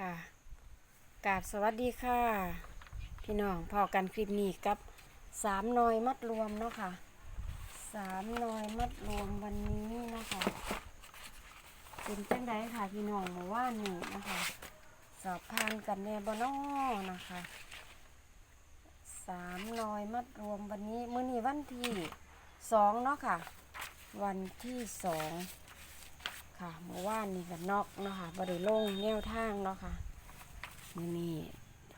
ค่ะกาบสวัสดีค่ะ พี่น้องพอกันคลิปนี้กับสามนอยมัดรวมเนาะค่ะสามนอยมัดรวมวันนี้นะคะเป็นจังไดค่ะพี่น้องเมื่อวานนี้นะคะ สอบผ่านกันแน่บ่นอนะคะสามนอยมัดรวมวันนี้มื้อนี้วันที่สองเนาะค่ะ วันที่สอง ค่ะเมื่อวานนี่ก็นอกเนาะค่ะบริลงแนวทางเนาะค่ะมือนี้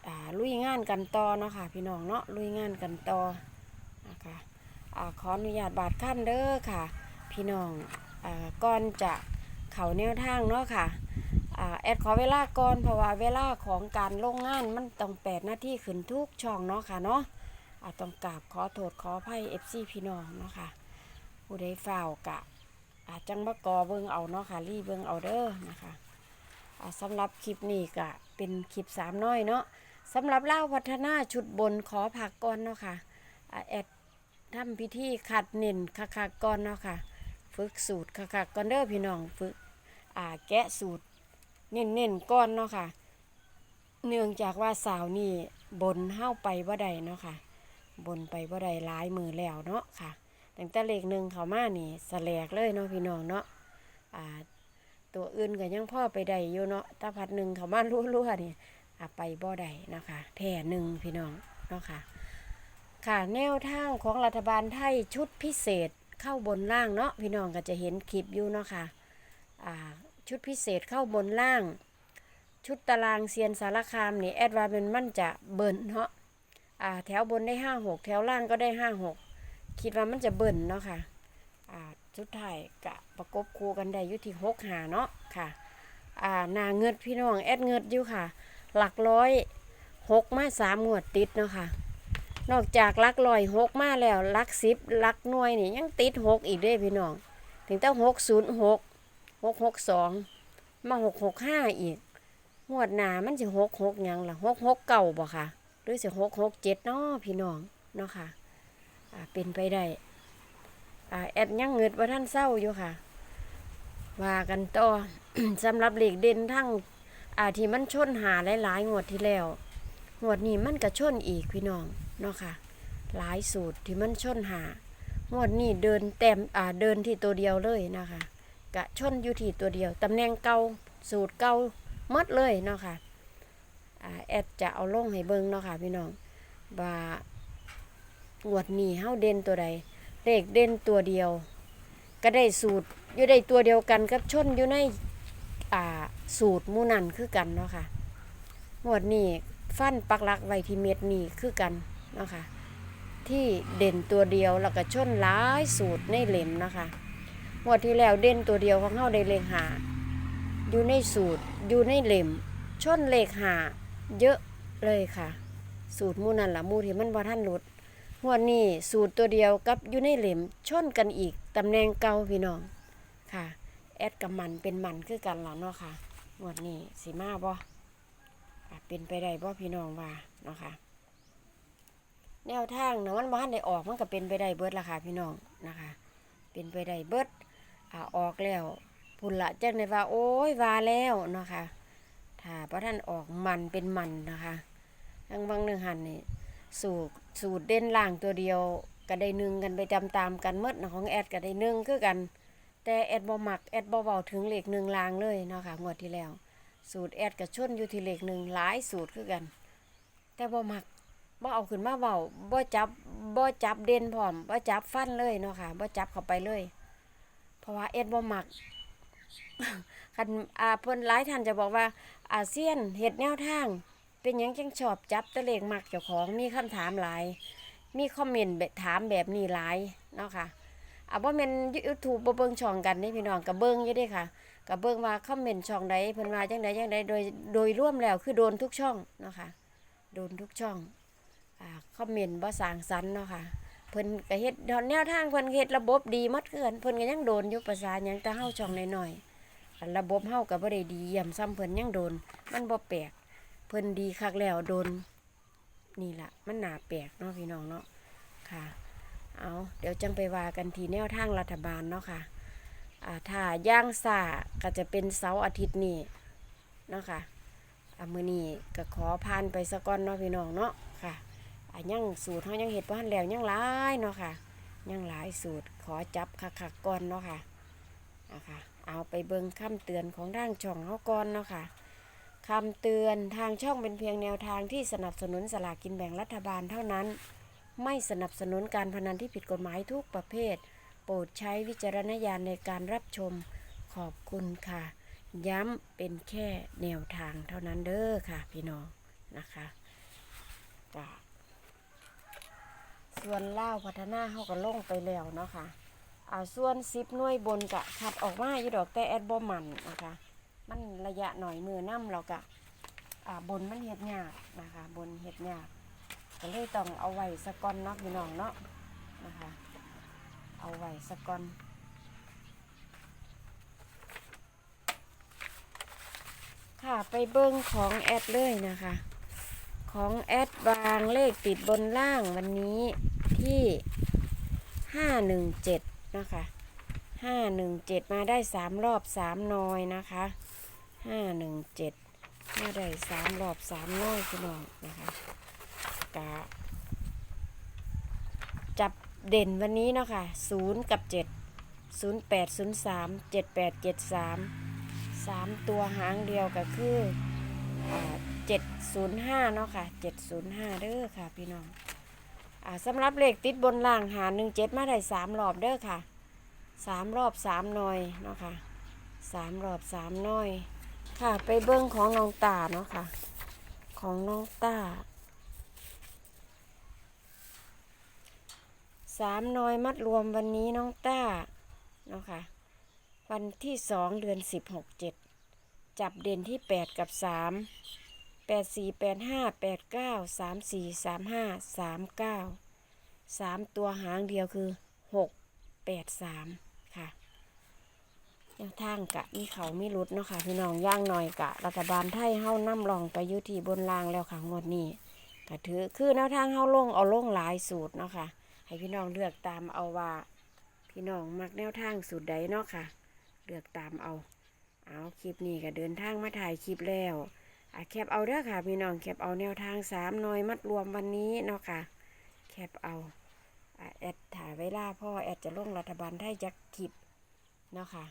อ่าลุยงานกันต่อเนาะค่ะ พี่น้องเนาะลุยงานกันต่อนะคะอ่าขออนุญาตบาดขั้นเด้อค่ะ พี่น้องอ่าก่อนจะเข่าแนวทางเนาะค่ะอ่าแอดขอเวลาก่อนเพราะว่าเวลาของการลงงานมันต้องแปดหน้าที่ขึ้นทุกช่องเนาะค่ะเนาะอาต้องกราบขอโทษขออภัยเอฟซีพี่น้องเนาะค่ะผู้ใดฝ่าวกะ อาจังมากอเบิงเอาเนาะค่ะรีเบิงเอาเด้อนะคะสำหรับคลิปนี้ก็เป็นคลิปสามน้อยเนาะสำหรับเล่าพัฒนาชุดบนขอผักก่อนเนาะค่ะอ่าแอดทำพิธีขัดเน่นคักๆก่อนเนาะค่ะ ฝึกสูตรคักๆก่อนเด้อพี่น้องฝึกอ่าแกะสูตรเน่นๆก่อนเนาะค่ะ เนื่องจากว่าสาวนี่บนเฮ้าไปว่าใดเนาะค่ะ บนไปว่าใดหลายมือแล้วเนาะค่ะ ตั้งแต่เลขหนึ่งเขามานี่สแลกเลยเนาะพี่น้องเนาะอ่าตัวอื่นก็ยังพ่อไปได้อยู่เนาะถ้าพัดหนึ่งเขามารั่วๆนี่อ่าไปบ่ได้นะคะแท่หนึ่งพี่น้องเนาะค่ะ ค่ะแนวทางของรัฐบาลไทยชุดพิเศษเข้าบนล่างเนาะพี่น้องก็จะเห็นคลิปอยู่เนาะค่ะอ่าชุดพิเศษเข้าบนล่าง ชุดตารางเซียนสารคามนี่แอดวาเป็นมันจะเบิ่นเนาะอ่าแถวบนได้ห้าหกแถวล่างก็ได้ห้าหก คิดว่ามันจะเบิ่นเนาะค่ะอ่าสุดท้ายกะประกบคู่กันได้อยู่ที่หกหาเนาะค่ะอ่าหนาเงิดพี่น้องแอดเงิดอยู่ค่ะ หลักร้อยหกมาสามงวดติดเนาะค่ะ นอกจากหลักร้อยหกมาแล้วหลักสิบหลักหน่วยนี่ยังติดหกอีกด้วยพี่น้อง ถึงตั้งหกศูนย์หกหกหกสองมาหกหกห้าอีกงวดหนามันจะหกหกยังล่ะหกหกเก่าบ่ค่ะ หรือจะหกหกเจ็ดเนาะพี่น้องเนาะค่ะอ่า เป็นไปได้แอดยังเงิดว่าท่านเศร้าอยู่ค่ะ ว่ากันต่อสำหรับเหล็กเด่นทั้งอาที่มันชนหาหลายๆงวดที่แล้วงวดนี้มันก็ชนอีกพี่น้องเนาะค่ะ หลายสูตรที่มันชนหางวดนี้เดินเต็มอ่าเดินที่ตัวเดียวเลยนะคะกะชนอยู่ที่ตัวเดียวตำแหน่งเก่าสูตรเก่าหมดเลยเนาะค่ะอ่าแอดจะเอาลงให้เบิ่งเนาะค่ะพี่น้องว่า งวดนี้เฮาเด่นตัวใดเลขเด่นตัวเดียว ก็ได้สูตรอยู่ได้ตัวเดียวกันกับชนอยู่ในอ่าสูตรมูนันคือกันเนาะค่ะงวดนี้ฟันปักหลักไว้ที่เม็ดนี้คือกันเนาะค่ะที่เด่นตัวเดียวแล้วก็ชนหลายสูตรในเหลมเนาะค่ะงวดที่แล้วเด่นตัวเดียวของเฮาได้เลขหาอยู่ในสูตรอยู่ในเหลมชนเลขหาเยอะเลยค่ะ สูตรมูนั่นละมูที่มันบ่ทันหลุด งวดนี้สูตรตัวเดียวกับอยู่ในเหลมชนกันอีกตำแหน่งเก่าพี่น้องค่ะ แอดกับมันเป็นมันคือกันแล้วเนาะค่ะงวดนี้สีมาบ่อะเป็นไปได้บ่พี่น้องว่าเนาะค่ะแนวทางนะมันบ้านได้ออกมันก็เป็นไปได้เบิดละค่ะพี่น้องนะคะ เป็นไปได้เบิดอ่าออกแล้วพุ่นละจังในว่า โอ้ยว่าแล้วเนาะค่ะถ้าพระท่านออกมันเป็นมันนะคะทั้งบางหนึ่งหันนี่ สูตรสูตรเด่นล่างตัวเดียวก็ได้นึ่งกันไปจำตามกันเมดนะของแอดก็ได้นึ่งคือกัน แต่แอดบ่มักแอดบ่เบาถึงเลขหนึ่งลางเลยเนาะค่ะงวดที่แล้ว สูตรแอดกับชนอยู่ที่เลขหนึ่งหลายสูตรคือกัน แต่บ่มักบ่เอาขึ้นมาเบาบ่จับบ่จับเด่นพร้อมบ่จับฟันเลยเนาะค่ะบ่จับเข้าไปเลย เพราะว่าแอดบ่มักคันอ่าเพิ่นหลายท่านจะบอกว่าอาเซียนเฮ็ดแนวทาง เป็นยังจังชอบจับตะเลงมักเจ้าของมีคำถามหลาย มีคอมเมนต์แบบถามแบบนี้หลายเนาะค่ะอะบ่แม่นยูทูบบ่เบิ่งช่องกันนี่พี่น้องก็เบิ่งอยู่เด้ค่ะก็เบิ่งว่าคอมเมนต์ช่องใดเพิ่นว่าจังใดจังใดโดยโดยร่วมแล้วคือโดนทุกช่องเนาะค่ะโดนทุกช่องอ่าคอมเมนต์บ่สร้างสรรค์เนาะค่ะเพิ่นก็เฮ็ดแนวทางเพิ่นเฮ็ดระบบดีหมดคือกันเพิ่นก็ยังโดนยู่ประสาหยังแต่เฮาช่องน้อยๆอันระบบเฮาก็บ่ได้ดีเยี่ยมซ้ำเพิ่นยังโดน มันบ่แปลก พิ่นดีคักแล้วโดน นี่ละมันหนาแปลกเนาะพี่น้องเนาะค่ะ เอาเดี๋ยวจังไปว่ากันทีแนวทางรัฐบาลเนาะค่ะอ่าถ้าย่างซาก็จะเป็นเสาร์อาทิตย์นี้เนาะค่ะอะมื้อนี้ก็ขอผ่านไปสะก่อนเนาะพี่น้องเนาะค่ะอะยังสูตรเฮายังเฮ็ดบ่ทันแล้วยังหลายเนาะค่ะยังหลายสูตรขอจับคักๆก่อนเนาะค่ะอะคะเอาไปเบิ่งคำเตือนของทางช่องเฮาก่อนเนาะค่ะ คำเตือนทางช่องเป็นเพียงแนวทางที่สนับสนุนสลากกินแบ่งรัฐบาลเท่านั้น ไม่สนับสนุนการพนันที่ผิดกฎหมายทุกประเภท โปรดใช้วิจารณญาณในการรับชมขอบคุณค่ะ ย้ำเป็นแค่แนวทางเท่านั้นเด้อค่ะ พี่น้องนะคะก็ส่วนเล่าพัฒนาเขาก็ลงไปแล้วเนาะค่ะอ่าส่วนซิปน่วยบนกะขัดออกมาอยู่ดอกแต่แอดบ่มันนะคะ มันระยะหน่อยมือน้ำเรากะบนมันเห็ดยากนะคะ บนเห็ดยากก็เลยต้องเอาไว้สะก่อนเนาะพี่น้องเนาะนะคะ เอาไว้สะก่อนค่ะไปเบิ้งของแอดเลยนะคะ ของแอดวางเลขติดบนล่างวันนี้ที่ห้าหนึ่งเจ็ดนะคะห้าหนึ่งเจ็ดมาได้สามรอบสามนอยนะคะ ห้าหนึ่งเจ็ดมาได้สามรอบสามน้อยพี่น้องนะคะกะจับเด่นวันนี้เนาะค่ะศูนย์กับเจ็ดศูนย์แปดศูนย์สามเจ็ดแปดเจ็ดสามสามตัวหางเดียวก็คือเจ็ดศูนย์ห้าเนาะค่ะเจ็ดศูนย์ห้าเด้อค่ะพี่น้องอ่าสำหรับเลขติดบนล่างหาหนึ่งเจ็ดมาได้สามรอบเด้อค่ะสามรอบสามหน่อยเนาะค่ะสามรอบสามหน่อย ค่ะ ไปเบิ้งของน้องตาเนาะค่ะ ของน้องตาสามน่อยมัดรวมวันนี้น้องต้าเนาะค่ะ วันที่สองเดือนสิบหกเจ็ดจับเด่นที่แปดกับสามแปดสี่แปดห้าแปดเก้าสามสี่สามห้าสามเก้าสามตัวหางเดียวคือหกแปดสาม แนวทางกะมีเขามีรุดเนาะค่ะพี่น้องย่างหน่อยกะ รัฐบาลไทยเฮ้านํำลองไปยุที่บนรางแล้วค่ะงวดนี้ก็ถือคือแนวทางเฮ้าลงเอาลงหลายสูตรเนาะค่ะ ให้พี่น้องเลือกตามเอาว่า พี่น้องมักแนวทางสูตรใดเนาะค่ะ เลือกตามเอา เอาคลิปนี้ก็เดินทางมาถ่ายคลิปแล้วอะแคปเอาเด้อค่ะ พี่น้องแคปเอาแนวทางสามหน่อยมัดรวมวันนี้เนาะค่ะแคปเอาอแอดถ่ายเวลาพ่อแอดจะลงรัฐบาลไทยจากคลิปเนาะค่ะ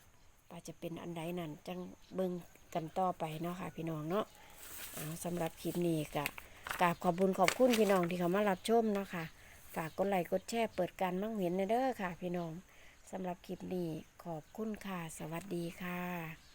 ป่าจะเป็นอันใดนั่นจังเบิ่งกันต่อไปเนาะค่ะ พี่น้องเนาะเอาสำหรับคลิปนี้ก็กราบขอบบุญขอบคุณพี่น้องที่เขามารับชมเนาะค่ะ ฝากกดไลค์กดแชร์เปิดการมั่งเห็นเด้อค่ะ พี่น้องสำหรับคลิปนี้ขอบคุณค่ะ สวัสดีค่ะ